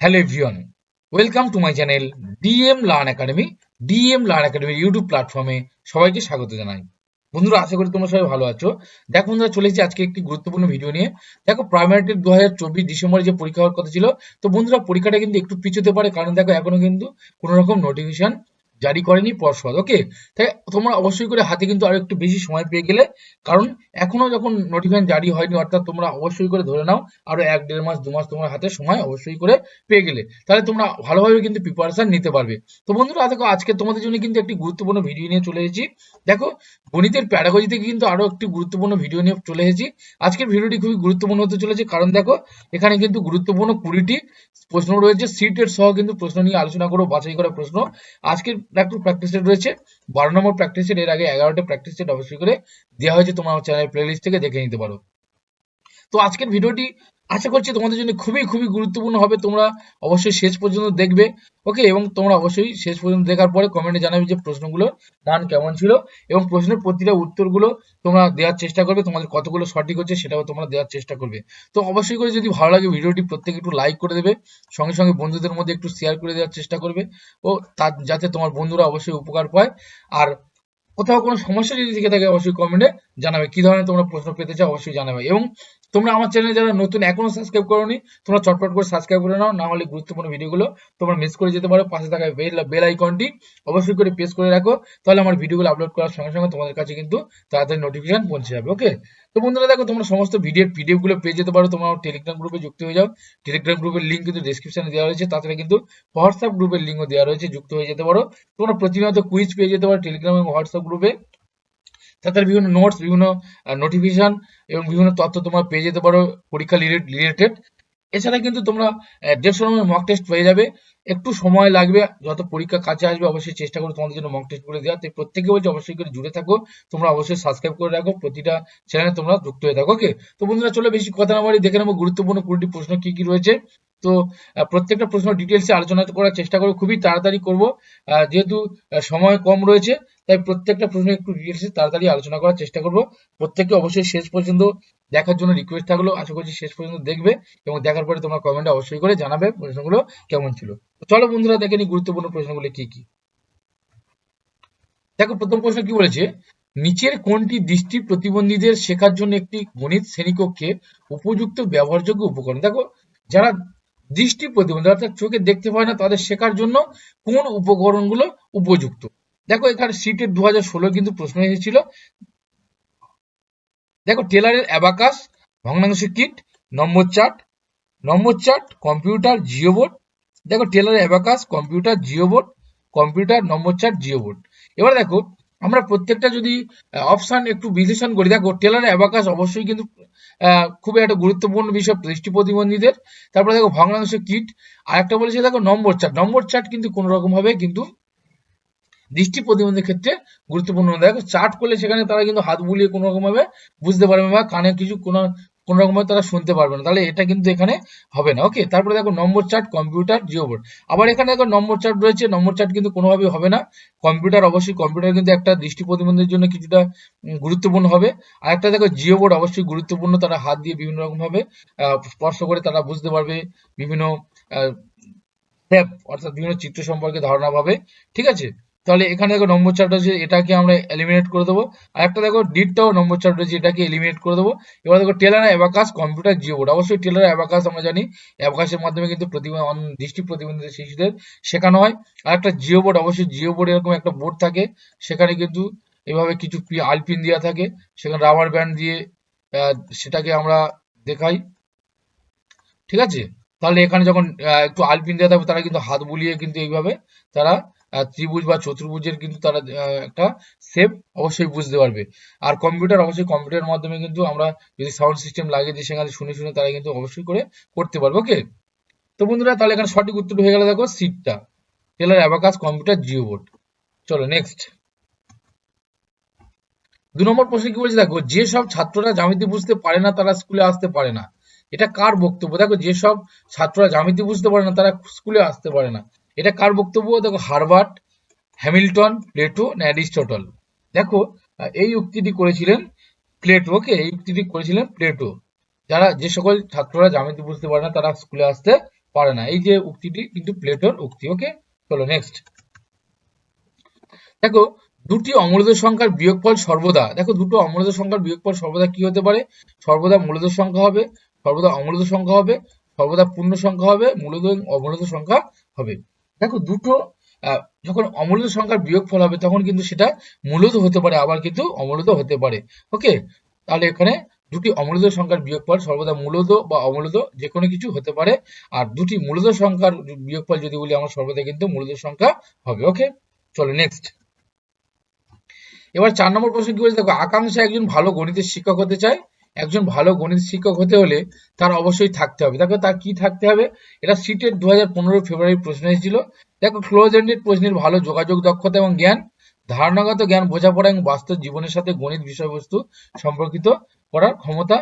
Hello everyone welcome to my channel DM learn academy DM learn একাডেমির YouTube প্ল্যাটফর্মে সবাইকে স্বাগত জানাই। বন্ধুরা, আশা করি তোমরা সবাই ভালো আছো। দেখো বন্ধুরা চলেছি আজকে একটি গুরুত্বপূর্ণ ভিডিও নিয়ে। দেখো প্রাইমারি দু হাজার চব্বিশ ডিসেম্বরে যে পরীক্ষা হওয়ার কথা ছিল, তো বন্ধুরা, পরীক্ষাটা কিন্তু একটু পিছুতে পারে। কারণ দেখো, এখনও কিন্তু কোনো রকম নোটিফিকেশন জারি করেনি পর্ষদ ওকে তাই তোমরা অবশ্যই করে হাতে কিন্তু আরও একটু বেশি সময় পেয়ে গেলে, কারণ এখনও যখন নোটিফিকেশন জারি হয়নি, অর্থাৎ তোমরা অবশ্যই করে ধরে নাও, আরও এক, দেড় মাস, দু মাস তোমার হাতে সময় অবশ্যই করে পেয়ে গেলে। তাহলে তোমরা ভালোভাবে কিন্তু প্রিপারেশন নিতে পারবে। তো বন্ধুরা, দেখো আজকে তোমাদের জন্য কিন্তু একটি গুরুত্বপূর্ণ ভিডিও নিয়ে চলে এসেছি। দেখো গণিতের প্যাডাগজি থেকে কিন্তু আরও একটি গুরুত্বপূর্ণ ভিডিও নিয়ে চলে এসেছি। আজকের ভিডিওটি খুবই গুরুত্বপূর্ণ হতে চলেছে, কারণ দেখো, এখানে কিন্তু গুরুত্বপূর্ণ কুড়িটি প্রশ্ন রয়েছে। সিটের সহ কিন্তু প্রশ্ন নিয়ে আলোচনা করব বাছাই করা প্রশ্ন। আজকের একটু প্র্যাকটিস সেট রয়েছে। বারো নম্বর প্র্যাকটিস সেট এর আগে এগারোটা প্র্যাকটিস সেট অবশ্যই করে দেওয়া হয়েছে তোমার চ্যানেল প্লেলিস্ট থেকে দেখে নিতে পারো। তো আজকের ভিডিওটি আশা করছি তোমাদের জন্য খুবই খুবই গুরুত্বপূর্ণ হবে। তোমরা অবশ্যই শেষ পর্যন্ত দেখবে। ওকে এবং তোমরা অবশ্যই শেষ পর্যন্ত দেখার পরে কমেন্টে জানাবে যে প্রশ্নগুলোর মান কেমন ছিল। এবং প্রশ্নের প্রতিটা উত্তরগুলো তোমরা দেওয়ার চেষ্টা করবে। তোমাদের কতগুলো সঠিক হচ্ছে সেটাও তোমরা দেওয়ার চেষ্টা করবে। তো অবশ্যই করে যদি ভালো লাগে ভিডিওটি প্রত্যেকে একটু লাইক করে দেবে। সঙ্গে সঙ্গে বন্ধুদের মধ্যে একটু শেয়ার করে দেওয়ার চেষ্টা করবে। ও তার, যাতে তোমার বন্ধুরা অবশ্যই উপকার পায়। আর কোথাও কোনো সমস্যা যদি থেকে থাকে, অবশ্যই কমেন্টে জানাবে। কি ধরনের তোমরা প্রশ্ন পেতে চাও, অবশ্যই জানাবে। এবং তোমরা আমার চ্যানেলে যারা নতুন, এখনও সাবস্ক্রাইব করোনি, তোমরা চটপট করে সাবস্ক্রাইব করে নাও, না হলে গুরুত্বপূর্ণ ভিডিওগুলো তোমরা মিস করে যেতে পারো। পাশে থাকা বেল বেল আইকনটি অবশ্যই করে প্রেস করে রাখো, তাহলে আমার ভিডিওগুলো আপলোড করার সঙ্গে সঙ্গে তোমাদের কাছে কিন্তু তাড়াতাড়ি নোটিফিকেশন পৌঁছে যাবে ওকে তো বন্ধুরা দেখো, তোমরা সমস্ত ভিডিওর পিডিএফগুলো পেয়ে যেতে পারো। তোমার টেলিগ্রাম গ্রুপে যুক্ত হয়ে যাও। টেলিগ্রাম গ্রুপের লিঙ্ক কিন্তু ডিসক্রিপশনে দেওয়া রয়েছে। তাছাড়া কিন্তু হোয়াটসঅ্যাপ গ্রুপের লিঙ্কও দেওয়া রয়েছে, যুক্ত হয়ে যেতে পারো। তোমরা প্রতিনিয়ত কুইজ পেয়ে যেতে পারো টেলিগ্রাম এবং হোয়াটসঅ্যাপ গ্রুপে তাছাড়া বিভিন্ন নোটস বিভিন্ন নোটিফিকেশন এবং বিভিন্ন তথ্য তোমরা পেয়ে যেতে পারো, পরীক্ষা রিলেটেড এছাড়া কিন্তু তোমরা দেড়শো নম্বর মক টেস্ট পেয়ে যাবে। একটু সময় লাগবে, যত পরীক্ষা কাছে আসবে, অবশ্যই চেষ্টা করো তোমাদের জন্য মক টেস্ট করে দেওয়া। তাই প্রত্যেকে বলছি, অবশ্যই করে জুড়ে থাকো। তোমরা অবশ্যই সাবস্ক্রাইব করে রাখো, প্রতিটা চ্যানেলে তোমরা যুক্ত হয়ে থাকো ওকে তো বন্ধুরা, চলো বেশি কথা না বলি দেখে নেব গুরুত্বপূর্ণ কুড়িটি প্রশ্ন কি কি রয়েছে। তো প্রত্যেকটা প্রশ্ন ডিটেলসে আলোচনা করার চেষ্টা করব, খুবই তাড়াতাড়ি করব। যেহেতু সময় কম রয়েছে, তাই প্রত্যেকটা প্রশ্ন একটু ডিটেলসে তাড়াতাড়ি আলোচনা করার চেষ্টা করব। প্রত্যেককে অবশ্যই শেষ পর্যন্ত দেখার জন্য রিকোয়েস্ট থাকল, আশা করছি শেষ পর্যন্ত দেখবে এবং দেখার পরে তোমরা কমেন্টে অবশ্যই করে জানাবে, প্রশ্নগুলো কেমন ছিল। চলো বন্ধুরা, দেখে নি গুরুত্বপূর্ণ প্রশ্নগুলো কি কি। দেখো, প্রথম প্রশ্ন কি বলেছে? নিচের কোনটি দৃষ্টি প্রতিবন্ধীদের শেখার জন্য একটি গণিত শ্রেণীকক্ষে উপযুক্ত ব্যবহারযোগ্য উপকরণ? দেখো, যারা দৃষ্টি প্রতিবন্ধী, অর্থাৎ চোখে দেখতে পায় না, তাদের শেখার জন্য কোন উপকরণগুলো উপযুক্ত? দেখো, এখানে সিটের দু হাজার ষোলো কিন্তু প্রশ্ন এসেছিল। দেখো, টেলারের অ্যাবাকাস, ভগ্নাংশ kit, number chart number chart, computer geo board দেখো, টেলারের abacus, computer geo board computer, number chart geo board এবার দেখো, আমরা প্রত্যেকটা যদি অপশন একটু বিশ্লেষণ করি। দেখো, টেলারের অ্যাবাকাস অবশ্যই কিন্তু খুবই একটা গুরুত্বপূর্ণ বিষয়, দৃষ্টি প্রতিবন্ধীদের। তারপরে দেখো ভগ্নাংশ কিট। আর একটা বলেছে, দেখো নম্বর চার্ট। নম্বর চার্ট কিন্তু কোনো রকম ভাবে কিন্তু দৃষ্টি প্রতিবন্ধীর ক্ষেত্রে গুরুত্বপূর্ণ। দেখো চার্ট করলে সেখানে তারা কিন্তু হাত বুলিয়ে কোনো রকম ভাবে বুঝতে পারবে বা কানে কিছু কোনো কোন রকম তারা শুনতে পারবে না। তাহলে এটা কিন্তু এখানে হবে না। ওকে তারপরে দেখো number chart, computer geo board আবার এখানে দেখো নম্বর চার্ট রয়েছে। নম্বর চার্ট কিন্তু কোনোভাবে হবে না। কম্পিউটার, অবশ্যই কম্পিউটার কিন্তু একটা দৃষ্টি প্রতিবন্ধীর জন্য কিছুটা গুরুত্বপূর্ণ হবে। আর একটা দেখো জিও বোর্ড অবশ্যই গুরুত্বপূর্ণ। তারা হাত দিয়ে বিভিন্ন রকম ভাবে স্পর্শ করে তারা বুঝতে পারবে বিভিন্ন অর্থাৎ বিভিন্ন চিত্র সম্পর্কে ধারণা পাবে। ঠিক আছে? তাহলে এখানে দেখো নম্বর চার্ট আছে, এটাকে আমরা এলিমিনেট করে দেবো। আর একটা দেখো ডিটটাও নম্বর চার্ট রয়েছে এটাকে এলিমিনেট করে দেবো। এবার দেখো teller abacus computer geo board অবশ্যই টেলার অ্যাবাকাস আমরা জানি। অ্যাবাকাসের মাধ্যমে কিন্তু প্রতিবন্ধ দৃষ্টি প্রতিবন্ধী শিশুদের শেখানো হয়। আর একটা জিও বোর্ড অবশ্যই জিও বোর্ড এরকম একটা বোর্ড থাকে। সেখানে কিন্তু এভাবে কিছু আলপিন দেওয়া থাকে। সেখানে রাবার ব্যান্ড দিয়ে সেটাকে আমরা দেখাই। ঠিক আছে? তাহলে এখানে যখন একটু আলপিন দেওয়া থাকবে, তারা কিন্তু হাত বুলিয়ে কিন্তু এইভাবে তারা ত্রিভুজ বা চতুর্ভুজের কিন্তু তারা একটা শেপ অবশ্যই বুঝতে পারবে। আর কম্পিউটার অবশ্যই কম্পিউটারের মাধ্যমে কিন্তু আমরা যদি সাউন্ড সিস্টেম লাগিয়ে দিই সেখানে শুনে শুনে তারা কিন্তু অবশ্যই করে করতে পারবে ওকে তো বন্ধুরা, তাহলে এখানে সঠিক উত্তর হয়ে গেল দেখো সিটটা teller abacus computer geo board চলো নেক্সট দু নম্বর প্রশ্ন কি বলছে, দেখো যেসব ছাত্ররা জ্যামিতি বুঝতে পারে না, তারা স্কুলে আসতে পারে না। এটা কার বক্তব্য? দেখো যেসব ছাত্ররা জ্যামিতি বুঝতে পারে না, তারা স্কুলে আসতে পারে না। এটা কার বক্তব্য? দেখো, হারবার্ট, হ্যামিল্টন, প্লেটো অ্যারিস্টটল। দেখো, এই উক্তিটি করেছিলেন প্লেটো, ওকে? এই উক্তিটি করেছিলেন প্লেটো। যারা, যে সকল ছাত্ররা জ্যামিতি বুঝতে পারে না, তারা স্কুলে আসতে পারে না। এই যে উক্তিটি, কিন্তু প্লেটোর উক্তি, ওকে? চলো নেক্সট দেখো, দুটি অমূলদ সংখ্যার বিয়োগফল সর্বদা। দেখো, দুটো অমূলদ সংখ্যার বিয়োগফল সর্বদা কি হতে পারে? সর্বদা মূলদ সংখ্যা হবে, সর্বদা অমূলদ সংখ্যা হবে, সর্বদা পূর্ণ সংখ্যা হবে, মূলদ অমূলদ সংখ্যা হবে। দেখো দুটো যখন অমূলদ সংখ্যার বিয়োগফল হবে, তখন কিন্তু সেটা মূলদ হতে পারে, আবার কিন্তু অমূলদ হতে পারে। ওকে তাহলে এখানে দুটি অমূলদ সংখ্যার বিয়োগফল সর্বদা মূলদ বা অমূলদ যে কোনো কিছু হতে পারে, আর দুটি মূলত সংখ্যার বিয়োগফল যদি বলি, আমার সর্বদা কিন্তু মূলত সংখ্যা হবে ওকে চলো নেক্সট এবার চার নম্বর প্রশ্ন কি বলছে? দেখো আকাঙ্ক্ষা একজন ভালো গণিতের শিক্ষক হতে চায় একজন ভালো গণিত শিক্ষক হতে হলে তার অবশ্যই থাকতে হবে। দেখো তার কি থাকতে হবে? এটা সিটের দু হাজার পনেরো ফেব্রুয়ারি প্রশ্ন এসেছিল। দেখো ক্লোজ এন্ডেড প্রশ্নের ভালো যোগাযোগ দক্ষতা এবং জ্ঞান, ধারণাগত জ্ঞান, বোঝাপড়া এবং বাস্তব জীবনের সাথে গণিত বিষয়বস্তু সম্পর্কিত করার ক্ষমতা,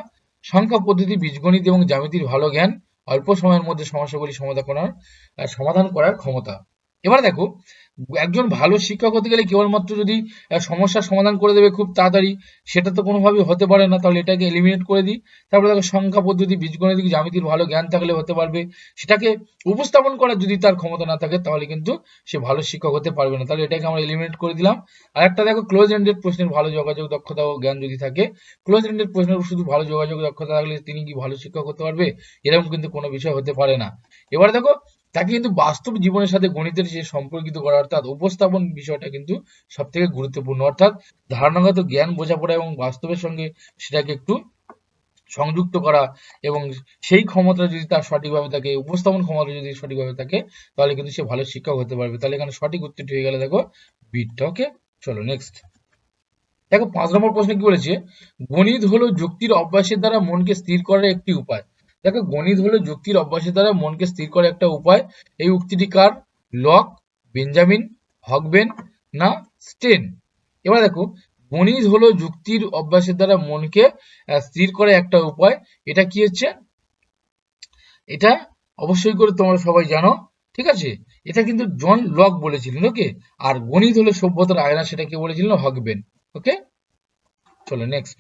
সংখ্যা, পদ্ধতি, বীজগণিত এবং জ্যামিতির ভালো জ্ঞান, অল্প সময়ের মধ্যে সমস্যাগুলি সমাধান করার সমাধান করার ক্ষমতা। এবার দেখো একজন ভালো শিক্ষক হতে গেলে কেবলমাত্র যদি সমস্যার সমাধান করে দেবে খুব তাড়াতাড়ি, সেটা তো কোনোভাবেই হতে পারে না। তাহলে এটাকে এলিমিনেট করে দিই। তারপরে দেখো সংখ্যা পদ্ধতি বীজগণিত জ্যামিতির ভালো জ্ঞান থাকলে হতে পারবে। সেটাকে উপস্থাপন করার যদি তার ক্ষমতা না থাকে, তাহলে কিন্তু সে ভালো শিক্ষক হতে পারবে না। তাহলে এটাকে আমরা এলিমিনেট করে দিলাম। আর একটা দেখো ক্লোজ এন্ডেড প্রশ্নের ভালো যোগাযোগ দক্ষতা ও জ্ঞান যদি থাকে ক্লোজ এন্ডেড প্রশ্নের শুধু ভালো যোগাযোগ দক্ষতা থাকলে তিনি কি ভালো শিক্ষক হতে পারবে? এরকম কিন্তু কোনো বিষয় হতে পারে না। এবার দেখো তাকে কিন্তু বাস্তব জীবনের সাথে গণিতের যে সম্পর্কিত করা অর্থাৎ উপস্থাপন বিষয়টা কিন্তু সব থেকে গুরুত্বপূর্ণ। অর্থাৎ ধারণাগত জ্ঞান, বোঝাপড়া এবং বাস্তবের সঙ্গে সেটাকে একটু সংযুক্ত করা এবং সেই ক্ষমতা যদি তার সঠিকভাবে থাকে উপস্থাপন ক্ষমতা যদি সঠিকভাবে থাকে, তাহলে কিন্তু সে ভালো শিক্ষক হতে পারবে। তাহলে এখানে সঠিক উত্তরটি হয়ে গেলে, দেখো, বিটটা। ওকে, চলো নেক্সট দেখো, পাঁচ নম্বর প্রশ্ন কি বলেছে? গণিত হলো যুক্তির অভ্যাসের দ্বারা মনকে স্থির করার একটি উপায়। দেখো গণিত হলো যুক্তির অভ্যাসের দ্বারা মনকে স্থির করার একটা উপায়, এই উক্তিটি কার? লক, বেঞ্জামিন, হকবেন না স্টেন? এবার দেখো, গণিত হলো যুক্তির অভ্যাসের দ্বারা মনকে স্থির করার একটা উপায়। এটা কি হচ্ছে? এটা অবশ্যই করে তোমরা সবাই জানো, ঠিক আছে? এটা কিন্তু জন লক বলেছিলেন ওকে? আর গণিত হলো সভ্যতার আয়না সেটা কে বলেছিলেন হকবেন, ওকে? চলো নেক্সট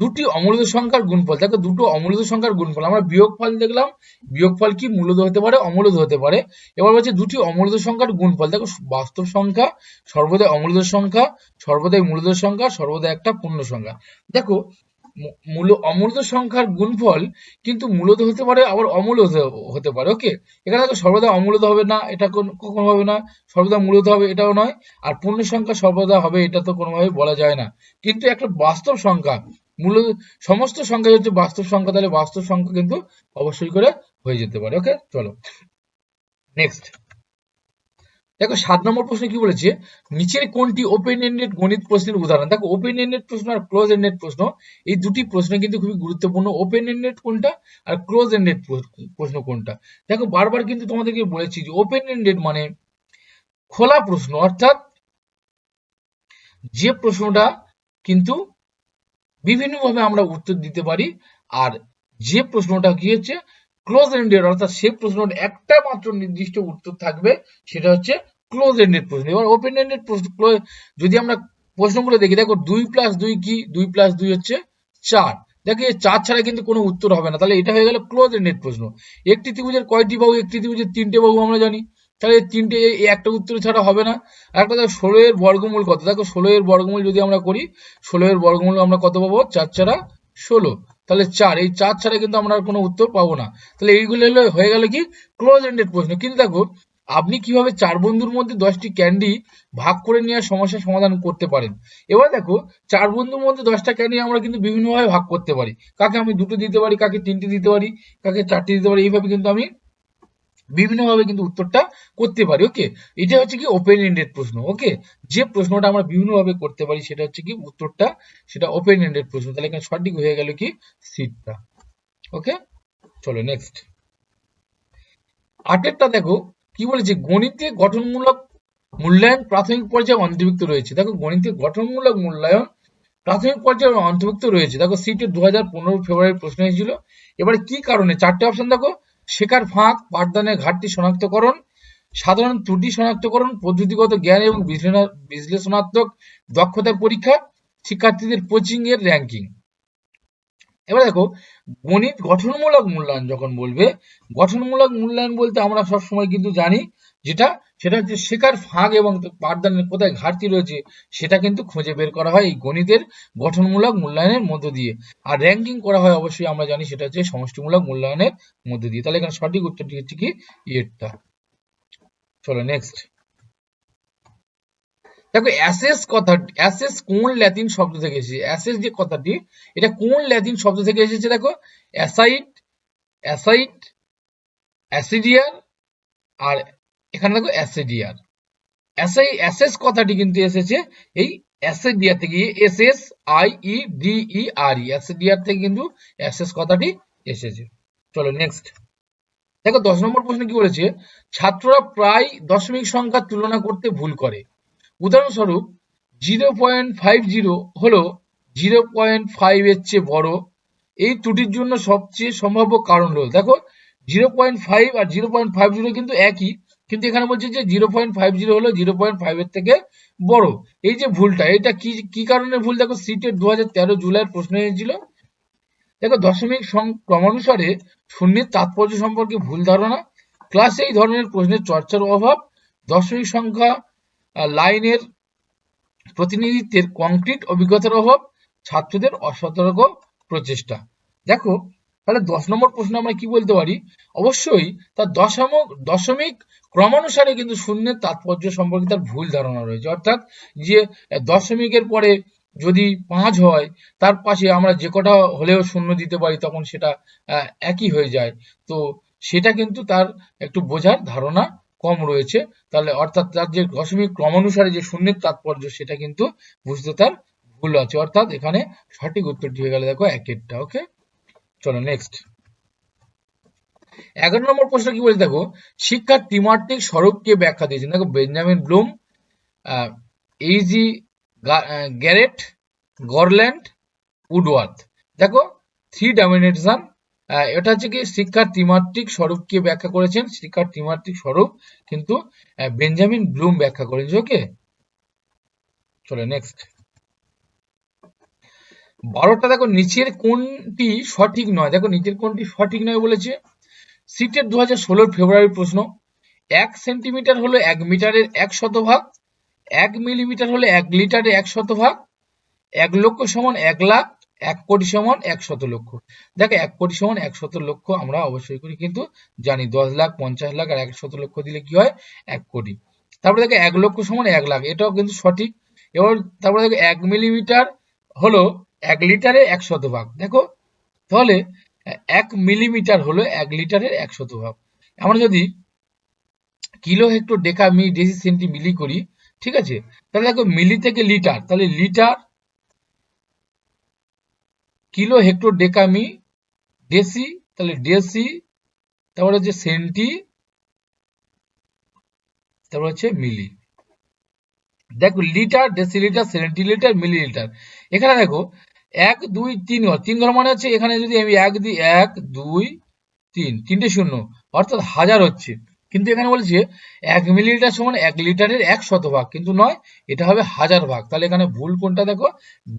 দুটি অমূলদ সংখ্যার গুণফল। দেখো, দুটো অমূলদ সংখ্যার গুণফল। আমরা বিয়োগফল দেখলাম, বিয়োগফল কি মূলদ হতে পারে অমূলদ হতে পারে। এবার বলছে দুটি অমূলদ সংখ্যার গুণফল। দেখো, বাস্তব সংখ্যা সর্বদাই অমূলদ সংখ্যা সর্বদাই মূলদ সংখ্যা সর্বদাই একটা পূর্ণ সংখ্যা। দেখো মূল অমূলদ সংখ্যার গুণফল কিন্তু মূলদ হতে পারে, আবার অমূলদ হতে পারে ওকে এখানে দেখো, সর্বদা অমূলদ হবে না, এটা কখনো হবে না, সর্বদা মূলদ হবে, এটাও নয়। আর পূর্ণ সংখ্যা সর্বদা হবে, এটা তো কোনোভাবে বলা যায় না। কিন্তু একটা বাস্তব সংখ্যা মূল সমস্ত সংখ্যা হচ্ছে বাস্তব সংখ্যা, তাহলে বাস্তব সংখ্যা কিন্তু অবশ্যই করে হয়ে যেতে পারে। ওকে চলো। নেক্সট দেখো, সাত নম্বর প্রশ্ন কি বলেছে? নিচের কোনটি ওপেন এন্ডেড গণিত প্রশ্নের উদাহরণ? দেখো ওপেন এন্ডেড প্রশ্ন আর ক্লোজ এন্ডেড প্রশ্ন, এই দুটি প্রশ্ন কিন্তু খুবই গুরুত্বপূর্ণ। ওপেন এন্ডেড কোনটা আর ক্লোজ এন্ডেড প্রশ্ন কোনটা? দেখো, বারবার কিন্তু তোমাদেরকে বলেছি যে ওপেন এন্ডেড মানে খোলা প্রশ্ন, অর্থাৎ যে প্রশ্নটা কিন্তু বিভিন্নভাবে আমরা উত্তর দিতে পারি। আর যে প্রশ্নটা কি হচ্ছে ক্লোজ এন্ডেড অর্থাৎ সে প্রশ্নটা একটা মাত্র নির্দিষ্ট উত্তর থাকবে, সেটা হচ্ছে ক্লোজ এন্ডেড প্রশ্ন। এবার ওপেন এন্ডেড প্রশ্ন যদি আমরা প্রশ্নগুলো দেখি, দেখো দুই প্লাস দুই কি? দুই প্লাস দুই হচ্ছে চার। দেখো এই চার ছাড়া কিন্তু কোনো উত্তর হবে না। তাহলে এটা হয়ে গেল ক্লোজ এন্ডেড প্রশ্ন। একটি ত্রিভুজের কয়টি বাহু? একটি ত্রিভুজের তিনটে বাহু আমরা জানি। তাহলে তিনটে, এই একটা উত্তর ছাড়া হবে না। আর একটা দেখো ষোলো এর বর্গমূল কত? দেখো ষোলো এর বর্গমূল যদি আমরা করি ষোলো এর বর্গমূল আমরা কত পাবো? চার ছাড়া ষোলো। তাহলে চার, এই চার ছাড়া কিন্তু আমরা আর কোনো উত্তর পাবো না। তাহলে এইগুলো হলো, হয়ে গেল কি? ক্লোজ এন্ডেড প্রশ্ন। কিন্তু দেখো, আপনি কীভাবে চার বন্ধুর মধ্যে দশটি ক্যান্ডি ভাগ করে নেওয়ার সমস্যার সমাধান করতে পারেন? এবার দেখো, চার বন্ধুর মধ্যে দশটা ক্যান্ডি আমরা কিন্তু বিভিন্নভাবে ভাগ করতে পারি। কাকে আমি দুটো দিতে পারি, কাকে তিনটে দিতে পারি, কাকে চারটি দিতে পারি, এইভাবে কিন্তু আমি বিভিন্নভাবে কিন্তু উত্তরটা করতে পারি ওকে এটা হচ্ছে কি ওপেন এন্ডেড প্রশ্ন ওকে যে প্রশ্নটা আমরা বিভিন্নভাবে করতে পারি, সেটা হচ্ছে কি উত্তরটা, সেটা ওপেন এন্ডেড প্রশ্ন। তাহলে এখানে সঠিক হয়ে গেল কি? সিটটা ওকে চলো নেক্সট আটেরটা দেখো, কি বলেছে? গণিতে গঠনমূলক মূল্যায়ন প্রাথমিক পর্যায়ে অন্তর্ভুক্ত রয়েছে। দেখো, গণিতে গঠনমূলক মূল্যায়ন প্রাথমিক পর্যায়ে অন্তর্ভুক্ত রয়েছে। দেখো সিটে দু হাজার পনেরো ফেব্রুয়ারির প্রশ্ন এসেছিল। এবারে কি কারণে? চারটে অপশন দেখো। শেখার ফাঁক, পাঠদানের ঘাটতি শনাক্তকরণ, সাধারণ ত্রুটি শনাক্তকরণ, পদ্ধতিগত জ্ঞান এবং বিশ্লেষণাত্মক দক্ষতার পরীক্ষা, শিক্ষার্থীদের কোচিং এর র্যাঙ্কিং এবার দেখো, গণিত গঠনমূলক মূল্যায়ন যখন বলবে, গঠনমূলক মূল্যায়ন বলতে আমরা সবসময় কিন্তু জানি যেটা সেটা হচ্ছে শেখার ফাঁক এবং পাঠদানের কোথায় ঘাটতি রয়েছে, সেটা কিন্তু খুঁজে বের করা হয় এই গণিতের গঠনমূলক মূল্যায়নের মধ্য দিয়ে। আর র্যাঙ্কিং করা হয় অবশ্যই, আমরা জানি সেটা হচ্ছে সমষ্টিমূলক মূল্যায়নের মধ্য দিয়ে। তাহলে এখানে সঠিক উত্তরটি হচ্ছে কি? ইয়েরটা চলো নেক্সট দেখো অ্যাসেস কথা অ্যাসেস কোন ল্যাতিন শব্দ থেকে এসেছে? অ্যাসেস যে কথাটি, এটা কোন ল্যাতিন শব্দ থেকে এসেছে দেখো? অ্যাসাইট অ্যাসাইট অ্যাসিডিয়ার আর এখানে দেখো অ্যাসিডিয়ার অ্যাসাই অ্যাসেস কথাটি কিন্তু এসেছে, এই অ্যাসিডিয়া থেকে S S I E D E R E অ্যাসিডিয়ার থেকে কিন্তু অ্যাসেস কথাটি এসেছে। চলো নেক্সট দেখো দশ নম্বর প্রশ্ন কি বলেছে? ছাত্ররা প্রায় দশমিক সংখ্যার তুলনা করতে ভুল করে। উদাহরণস্বরূপ জিরো পয়েন্ট ফাইভ জিরো হলো জিরো পয়েন্ট ফাইভ এর চেয়ে বড়। এই ত্রুটির জন্য সবচেয়ে সম্ভাব্য কারণ হলো দেখো জিরো পয়েন্ট ফাইভ আর জিরো পয়েন্ট ফাইভ জিরো কিন্তু একই। কিন্তু এখানে বলছে যে জিরো পয়েন্ট ফাইভ জিরো হলো জিরো পয়েন্ট ফাইভ এর থেকে বড়। এই যে ভুলটা, এটা কি কি কারণে ভুল? দেখো, সিটের দু হাজার তেরো জুলাইয়ের প্রশ্ন এসেছিল দেখো, দশমিক ক্রমানুসারে শূন্যের তাৎপর্য সম্পর্কে ভুল ধারণা ক্লাসে এই ধরনের প্রশ্নের চর্চার অভাব, দশমিক সংখ্যা লাইনের প্রতিনিধিত্বের কংক্রিট অভিজ্ঞতার অভাব, ছাত্রদের অসতর্ক প্রচেষ্টা। দেখো তাহলে দশ নম্বর প্রশ্ন আমরা কি বলতে পারি? অবশ্যই তার দশমক, দশমিক ক্রমানুসারে কিন্তু শূন্যের তাৎপর্য সম্পর্কে তার ভুল ধারণা রয়েছে। অর্থাৎ যে দশমিকের পরে যদি পাঁচ হয়, তার পাশে আমরা যে কটা হলেও শূন্য দিতে পারি তখন সেটা একই হয়ে যায়। তো সেটা কিন্তু তার একটু বোঝার ধারণা কম রয়েছে। তাহলে অর্থাৎ তার যে দশমিক ক্রমানুসারে যে শূন্যের তাৎপর্য সেটা কিন্তু বুঝতে তার ভুল আছে। অর্থাৎ এখানে সঠিক উত্তরটি হয়ে গেলে, দেখো, একেরটা ওকে চলো নেক্সট এগারো নম্বর প্রশ্ন কি বলছে? দেখো শিক্ষার ত্রিমাত্রিক স্বরূপকে ব্যাখ্যা দিয়েছেন। দেখো বেঞ্জামিন ব্লুম এইজি গ্যারেট গরল্যান্ড উডওয়ার্থ দেখো থ্রি ডাইমেনশন এটা হচ্ছে কি শিক্ষার ত্রিমাত্রিক স্বরূপকে ব্যাখ্যা করেছেন। শিক্ষার ত্রিমাত্রিক স্বরূপ কিন্তু বেঞ্জামিন ব্লুম ব্যাখ্যা করেছে ওকে চলো নেক্সট বারোটা দেখো, নিচের কোনটি সঠিক নয়? দেখো, নিচের কোনটি সঠিক নয় বলেছে। সিটের দু হাজার ষোলোর ফেব্রুয়ারির প্রশ্ন। এক সেন্টিমিটার হলো এক মিটারের এক শতভাগ, এক মিলিমিটার হলো এক লিটারের এক শতভাগ, এক লক্ষ সমান এক লাখ, এক কোটি সমান এক শত লক্ষ। দেখো, এক কোটি সমান এক শত লক্ষ আমরা অবশ্যই করি, কিন্তু জানি দশ লাখ, পঞ্চাশ লাখ আর এক শত লক্ষ দিলে কি হয়? এক কোটি। তারপরে দেখো, এক লক্ষ সমান এক লাখ, এটাও কিন্তু সঠিক। এবার তারপরে দেখো, এক মিলিমিটার হলো এক লিটারে এক শতভাগ দেখো, তাহলে, এক মিলিমিটার হলো এক লিটারের এক শতভাগ আমরা যদি কিলো হেক্টর ডেকা মি ডেসি সেন্টি মিলি করি, ঠিক আছে? তাহলে দেখো, মিলি থেকে লিটার, তাহলে লিটার কিলো হেক্টর ডেকা মি ডেসি, তাহলে ডেসি, তারপর হচ্ছে সেন্টি, তারপর হচ্ছে মিলি। দেখো, লিটার ডেসিলিটার সেন্টিলিটার মিলিলিটার এখানে দেখো এক, দুই, তিন ঘর তিন ঘর মানে হচ্ছে এখানে যদি আমি এক দিই, এক, দুই, তিন, তিনটে শূন্য, অর্থাৎ হাজার হচ্ছে। কিন্তু এখানে বলছে এক মিলিলিটার সমান এক লিটারের এক শতভাগ, কিন্তু নয়, এটা হবে হাজার ভাগ। তাহলে এখানে ভুল কোনটা দেখো,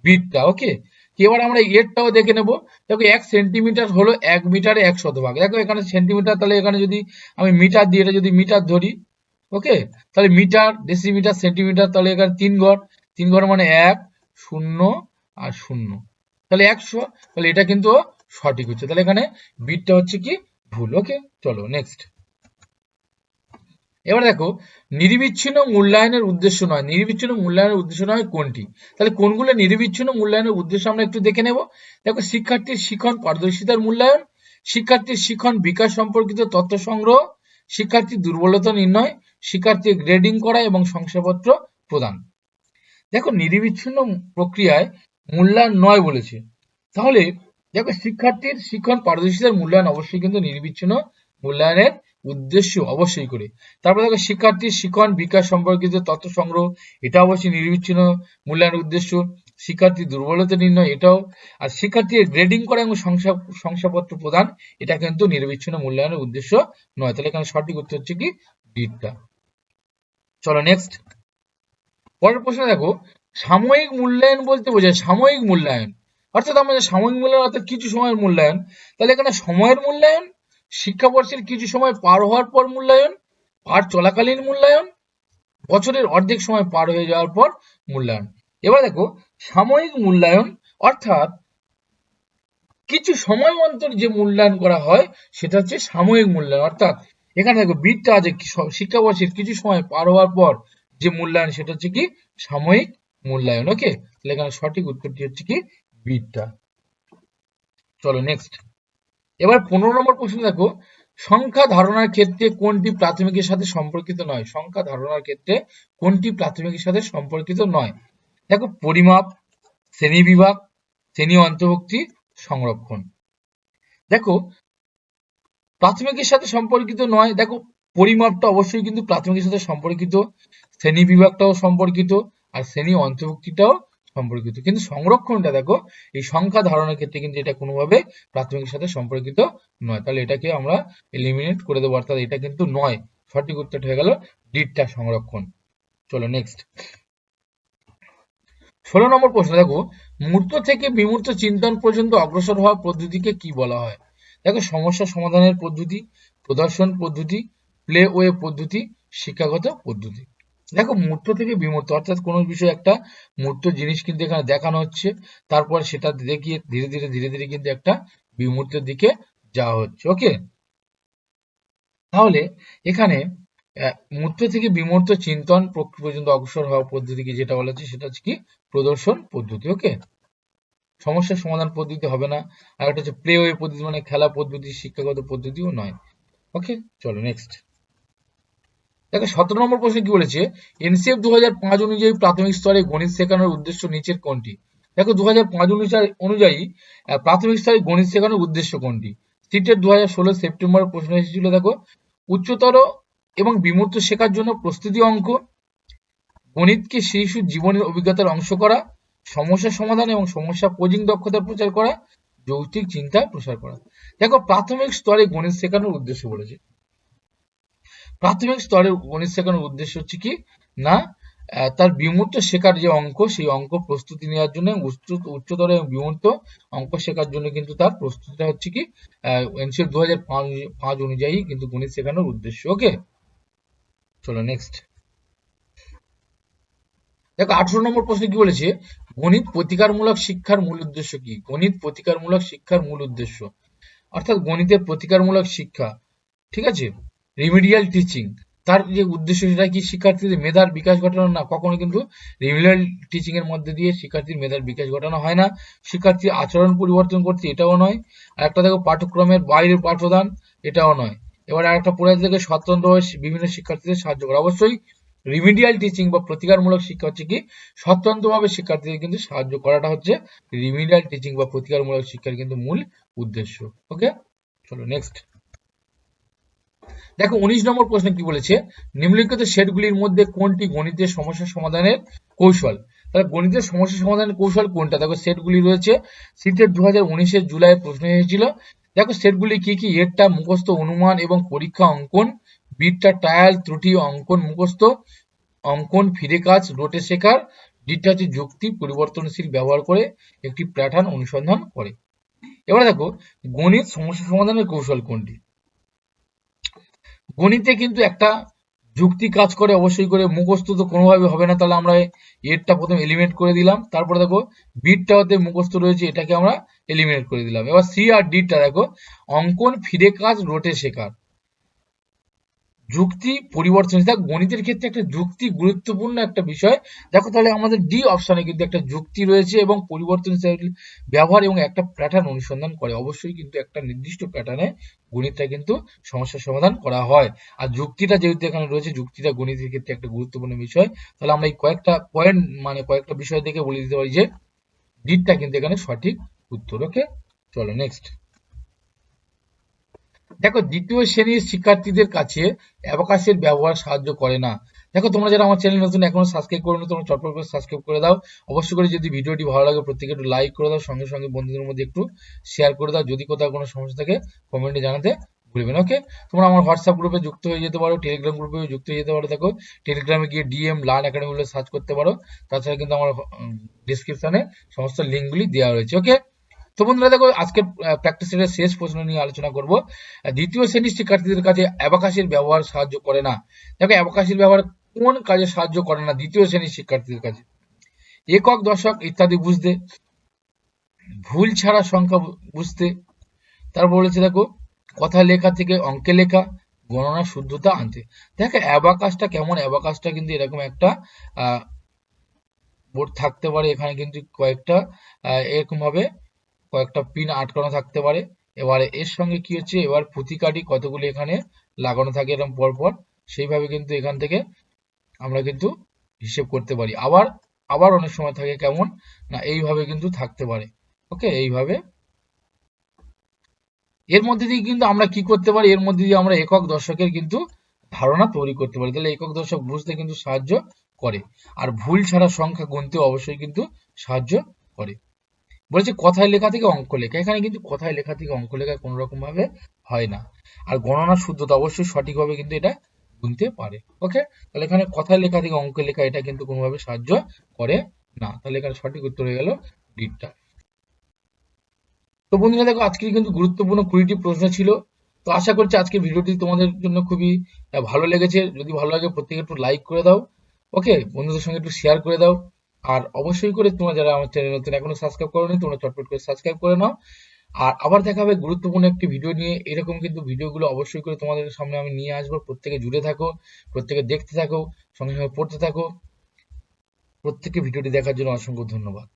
বিটটা, ওকে? এবার আমরা এরটাও দেখে নেব। দেখো, এক সেন্টিমিটার হলো এক মিটারে এক শতভাগ। দেখো, এখানে সেন্টিমিটার, তাহলে এখানে যদি আমি মিটার দিই এটা যদি মিটার ধরি, ওকে? তাহলে মিটার, ডেসিমিটার, সেন্টিমিটার, তাহলে এখানে তিন ঘর। তিন ঘর মানে এক, শূন্য আর শূন্য। তাহলে একশো, তাহলে এটা কিন্তু সঠিক হচ্ছে। তাহলে এখানে বিটটা হচ্ছে কি? ভুল। ওকে, চলো নেক্সট এবার দেখো, নির্বিচ্ছিন্ন মূল্যায়নের উদ্দেশ্য নয়। নির্বিচ্ছিন্ন মূল্যায়নের উদ্দেশ্য নয় কোনটি? তাহলে কোনগুলো নির্বিচ্ছিন্ন মূল্যায়নের উদ্দেশ্য আমরা একটু দেখে নেব। দেখো, শিক্ষার্থীর শিখন পারদর্শিতার মূল্যায়ন, শিক্ষার্থীর শিখন বিকাশ সম্পর্কিত তথ্য সংগ্রহ শিক্ষার্থীর দুর্বলতা নির্ণয়, শিক্ষার্থীর গ্রেডিং করা এবং শংসাপত্র প্রদান। দেখো, নির্বিচ্ছিন্ন প্রক্রিয়ায় মূল্যায়ন নয় বলেছে। তাহলে দেখো শিক্ষার্থীর শিক্ষণ, পারদর্শিতার মূল্যায়ন অবশ্যই কিন্তু নির্বিচ্ছিন্ন মূল্যায়নের উদ্দেশ্য অবশ্যই করে। তারপরে দেখো শিক্ষার্থীর শিক্ষণ, বিকাশ সম্পর্কিত তথ্য সংগ্রহ, এটা অবশ্যই নির্বিচ্ছিন্ন মূল্যায়নের উদ্দেশ্য। শিক্ষার্থী দুর্বলতা নির্ণয়, এটাও। আর শিক্ষার্থীর গ্রেডিং করা এবং শংসাপত্র প্রদান, এটা কিন্তু নির্বিচ্ছিন্ন মূল্যায়নের উদ্দেশ্য নয়। তাহলে এখানে সঠিক উত্তর হচ্ছে কি? ডিটটা চলো নেক্সট পরের প্রশ্ন দেখো সাময়িক মূল্যায়ন বলতে বোঝায় সাময়িক মূল্যায়ন। অর্থাৎ আমাদের সাময়িক মূল্যায়ন অর্থাৎ কিছু সময়ের মূল্যায়ন। তাহলে এখানে সময়ের মূল্যায়ন, শিক্ষাবর্ষের কিছু সময় পার হওয়ার পর মূল্যায়ন পাঠ চলাকালীন মূল্যায়ন, বছরের অর্ধেক সময় পার হয়ে যাওয়ার পর মূল্যায়ন। এবার দেখো, সাময়িক মূল্যায়ন অর্থাৎ কিছু সময় অন্তর যে মূল্যায়ন করা হয়, সেটা হচ্ছে সাময়িক মূল্যায়ন। অর্থাৎ এখানে দেখো বিটটা আছে শিক্ষাবর্ষের কিছু সময় পার হওয়ার পর যে মূল্যায়ন, সেটা হচ্ছে কি? সাময়িক মূল্যায়ন। ওকে তাহলে এখানে সঠিক উত্তরটি হচ্ছে কি? বিটটা চলো নেক্সট এবার পনেরো নম্বর প্রশ্ন দেখো, সংখ্যা ধারণার ক্ষেত্রে কোনটি প্রাথমিকের সাথে সম্পর্কিত নয়? সংখ্যা ধারণার ক্ষেত্রে কোনটি প্রাথমিকের সাথে সম্পর্কিত নয়? দেখো, পরিমাপ, শ্রেণি বিভাগ, শ্রেণি অন্তর্ভুক্তি, সংরক্ষণ। দেখো, প্রাথমিকের সাথে সম্পর্কিত নয়। দেখো, পরিমাপটা অবশ্যই কিন্তু প্রাথমিকের সাথে সম্পর্কিত, শ্রেণি বিভাগটাও সম্পর্কিত আর শ্রেণি অন্তর্ভুক্তিটাও সম্পর্কিত। কিন্তু সংরক্ষণটা দেখো, এই সংখ্যা ধারণের ক্ষেত্রে কিন্তু এটা কোনোভাবে প্রাথমিকের সাথে সম্পর্কিত নয়। তাহলে এটাকে আমরা এলিমিনেট করে দেবো, অর্থাৎ এটা কিন্তু নয়। সঠিক উত্তরটা হয়ে গেল ডিটটা সংরক্ষণ। চলো নেক্সট ষোলো নম্বর প্রশ্ন, দেখো মূর্ত থেকে বিমূর্ত চিন্তন পর্যন্ত অগ্রসর হওয়া পদ্ধতিকে কি বলা হয়? দেখো, সমস্যা সমাধানের পদ্ধতি, প্রদর্শন পদ্ধতি প্লে ওয়ে পদ্ধতি, শিক্ষাগত পদ্ধতি। দেখো মূর্ত থেকে বিমূর্ত, অর্থাৎ কোনো বিষয়ে একটা মূর্ত জিনিস কিন্তু এখানে দেখানো হচ্ছে। তারপর সেটা দেখিয়ে ধীরে ধীরে ধীরে ধীরে কিন্তু একটা বিমূর্তের দিকে যাওয়া হচ্ছে, ওকে? তাহলে এখানে মূর্ত থেকে বিমূর্ত চিন্তন পর্যন্ত অগ্রসর হওয়া পদ্ধতিকে যেটা বলা হচ্ছে? সেটা হচ্ছে কি? প্রদর্শন পদ্ধতি, ওকে? সমস্যার সমাধান পদ্ধতি হবে না। আর একটা হচ্ছে প্লে ওয়ে পদ্ধতি মানে খেলা পদ্ধতি, শিক্ষাগত পদ্ধতিও নয়, ওকে? চলো নেক্সট দেখো সতেরো নম্বর প্রশ্ন কি বলেছে? এনসিএফ দু হাজার পাঁচ অনুযায়ী প্রাথমিক স্তরে গণিত শেখানোর উদ্দেশ্য নিচের কোনটি? দেখো দু পাঁচ অনুযায়ী প্রাথমিক স্তরে গণিত শেখানোর উদ্দেশ্য কোনটি? সিটের দু হাজার ষোলো সেপ্টেম্বর প্রশ্ন এসেছিল, দেখো। উচ্চতর এবং বিমূর্ত শেখার জন্য প্রস্তুতি অঙ্ক, গণিতকে শিশুর জীবনের অভিজ্ঞতার অংশ করা, সমস্যা সমাধান এবং সমস্যা পোজিং দক্ষতার প্রচার করা, যৌক্তিক চিন্তা প্রসার করা। দেখো প্রাথমিক স্তরে গণিত শেখানোর উদ্দেশ্য বলেছে। প্রাথমিক স্তরে গণিত শেখানোর উদ্দেশ্য হচ্ছে কি? না তার বিমূর্ত শেখার যে অঙ্ক, সেই অঙ্ক প্রস্তুতি নেওয়ার জন্য উচ্চতর এবং বিমূর্ত অঙ্ক শেখার জন্য কিন্তু তার প্রস্তুতিটা হচ্ছে কি? এনসিএফ দু হাজার পাঁচ অনুযায়ী কিন্তু গণিত শেখানোর উদ্দেশ্য। ওকে? চলো নেক্সট দেখো, আঠারো নম্বর প্রশ্ন কি বলেছে? গণিত প্রতিকারমূলক শিক্ষার মূল উদ্দেশ্য কি? গণিত প্রতিকারমূলক শিক্ষার মূল উদ্দেশ্য। অর্থাৎ গণিতের প্রতিকারমূলক শিক্ষা, ঠিক আছে? রিমিডিয়াল টিচিং তার যে উদ্দেশ্য সেটা কি? শিক্ষার্থীদের মেধার বিকাশ ঘটানো? না, কখনো কিন্তু রিমিডিয়াল টিচিং এর মধ্যে দিয়ে শিক্ষার্থীর মেধার বিকাশ ঘটানো হয় না। শিক্ষার্থীর আচরণ পরিবর্তন করতে এটাও নয়। আর একটা দেখো, পাঠ্যক্রমের বাইরে পাঠদান, এটাও নয়। এবার আরেকটা পড়ে থেকে স্বতন্ত্রভাবে বিভিন্ন শিক্ষার্থীদের সাহায্য করা। অবশ্যই রিমিডিয়াল টিচিং বা প্রতিকারমূলক শিক্ষা হচ্ছে কি? স্বতন্ত্রভাবে শিক্ষার্থীদের কিন্তু সাহায্য করাটা হচ্ছে রিমিডিয়াল টিচিং বা প্রতিকারমূলক শিক্ষার কিন্তু মূল উদ্দেশ্য। ওকে চলো নেক্সট দেখো, উনিশ নম্বর প্রশ্ন কি বলেছে? নিম্নলিখিত সেটগুলির মধ্যে কোনটি গণিতের সমস্যা সমাধানের কৌশল? তাহলে গণিতের সমস্যা সমাধানের কৌশল কোনটা? দেখো, সেটগুলি রয়েছে। সিটের দু হাজার উনিশের জুলাই প্রশ্ন এসেছিল। দেখো, সেটগুলি কি কি? এরটা মুখস্থ অনুমান এবং পরীক্ষা অঙ্কন, বিটটা ট্রায়াল ত্রুটি অঙ্কন, মুখস্থ অঙ্কন, ফিরে কাজ রোটে শেখার ডিটা হচ্ছে যুক্তি, পরিবর্তনশীল ব্যবহার করে একটি প্যাটার্ন অনুসন্ধান করে। এবার দেখো, গণিত সমস্যা সমাধানের কৌশল কোনটি? গণিতে কিন্তু একটা যুক্তি কাজ করে, অবশ্যই করে মুখস্থ তো কোনোভাবে হবে না, তাহলে আমরা এরটা প্রথমে এলিমিনেট করে দিলাম। তারপরে দেখো বিটটা হতে মুখস্থ রয়েছে, এটাকে আমরা এলিমিনেট করে দিলাম। এবার সি আর ডিটা দেখো, অঙ্কন ফিরে কাজ, রোটে শেখার। যুক্তি পরিবর্তন দেখ, গণিতের ক্ষেত্রে একটা যুক্তি গুরুত্বপূর্ণ একটা বিষয়। দেখো, তাহলে আমাদের ডি অপশনে কিন্তু একটা যুক্তি রয়েছে এবং পরিবর্তনশীল ব্যবহার এবং একটা প্যাটার্ন অনুসন্ধান করে। অবশ্যই কিন্তু একটা নির্দিষ্ট প্যাটার্নে গণিতটা কিন্তু সমস্যার সমাধান করা হয়। আর যুক্তিটা যেহেতু এখানে রয়েছে, যুক্তিটা গণিতের ক্ষেত্রে একটা গুরুত্বপূর্ণ বিষয়। তাহলে আমরা এই কয়েকটা পয়েন্ট মানে কয়েকটা বিষয় দেখে বলে দিতে পারি যে ডিটটা কিন্তু এখানে সঠিক উত্তর ওকে চলো। নেক্সট দেখো, দ্বিতীয় শ্রেণির শিক্ষার্থীদের কাছে অ্যাবাকাসের ব্যবহার সাহায্য করে না। দেখো, তোমরা যারা আমার চ্যানেল নতুন, এখনও সাবস্ক্রাইব করো তোমরা চটপট করে সাবস্ক্রাইব করে দাও। অবশ্যই করে যদি ভিডিওটি ভালো লাগে, প্রত্যেকে একটু লাইক করে দাও, সঙ্গে সঙ্গে বন্ধুদের মধ্যে একটু শেয়ার করে দাও। যদি কোথাও কোনো সমস্যা থাকে কমেন্টে জানাতে ভুলবেন ওকে তোমরা আমার হোয়াটসঅ্যাপ গ্রুপে যুক্ত হয়ে যেতে পারো টেলিগ্রাম গ্রুপে যুক্ত হয়ে যেতে পারো। দেখো টেলিগ্রামে গিয়ে ডিএম লার্ন একাডেমি বলে সার্চ করতে পারো। তাছাড়া কিন্তু আমার ডিসক্রিপশনে সমস্ত লিঙ্কগুলি দেওয়া রয়েছে ওকে তো বন্ধুরা দেখো আজকের প্র্যাকটিস সেটের শেষ প্রশ্ন নিয়ে আলোচনা করব। দ্বিতীয় শ্রেণির শিক্ষার্থীদের কাছে অ্যাবাকাশের ব্যবহার সাহায্য করে না। দেখো, অ্যাবাকাশের ব্যবহার কোন কাজে সাহায্য করে না দ্বিতীয় শ্রেণির শিক্ষার্থীদের কাছে? একক, দশক ইত্যাদি বুঝতে, ভুল ছাড়া সংখ্যা বুঝতে। তারপর বলেছে দেখো, কথা লেখা থেকে অঙ্কে লেখা, গণনা, শুদ্ধতা আনতে। দেখো অ্যাবাকাসটা কেমন? অ্যাবাকাসটা কিন্তু এরকম একটা বোর্ড থাকতে পারে। এখানে কিন্তু কয়েকটা এরকম ভাবে কয়েকটা পিন আটকানো থাকতে পারে। এবারে এর সঙ্গে কি হচ্ছে? এবার পুঁতিকাঠি কতগুলি এখানে লাগানো থাকে এরকম পরপর, সেইভাবে কিন্তু এখান থেকে আমরা কিন্তু হিসেব করতে পারি। আবার আবার অনেক সময় থাকে কেমন? না, এইভাবে কিন্তু থাকতে পারে। ওকে, এইভাবে। এর মধ্যে দিয়ে কিন্তু আমরা কি করতে পারি? এর মধ্যে দিয়ে আমরা একক দর্শকের কিন্তু ধারণা তৈরি করতে পারি। তাহলে একক দর্শক বুঝতে কিন্তু সাহায্য করে। আর ভুল ছাড়া সংখ্যা গুনতে অবশ্যই কিন্তু সাহায্য করে। বলেছে কথায় লেখা থেকে অঙ্ক লেখা। এখানে কিন্তু কথায় লেখা থেকে অঙ্ক লেখা কোনো রকম ভাবে হয় না। আর গণনা শুদ্ধতা অবশ্যই সঠিকভাবে কিন্তু এটা গুনতে পারে। ওকে তাহলে এখানে কথায় লেখা থেকে অঙ্ক লেখা এটা কিন্তু কোনোভাবে সাহায্য করে না। তাহলে এখানে সঠিক উত্তর হয়ে গেল ডিটটা। তো বন্ধুরা দেখো, আজকের কিন্তু গুরুত্বপূর্ণ কুড়িটি প্রশ্ন ছিল। তো আশা করছি আজকের ভিডিওটি তোমাদের জন্য খুবই ভালো লেগেছে। যদি ভালো লাগে প্রত্যেকে একটু লাইক করে দাও। ওকে বন্ধুদের সঙ্গে একটু শেয়ার করে দাও। আর অবশ্যই করে তোমরা যারা আমার চ্যানেল নতুন, এখনও সাবস্ক্রাইব করোনি, তোমরা চটপট করে সাবস্ক্রাইব করে নাও। আর আবার দেখা হবে গুরুত্বপূর্ণ একটি ভিডিও নিয়ে। এরকম কিন্তু ভিডিওগুলো অবশ্যই করে তোমাদের সামনে আমি নিয়ে আসব। প্রত্যেকে জুড়ে থাকো, প্রত্যেকে দেখতে থাকো, সঙ্গে সঙ্গে পড়তে থাকো। প্রত্যেকে ভিডিওটি দেখার জন্য অসংখ্য ধন্যবাদ।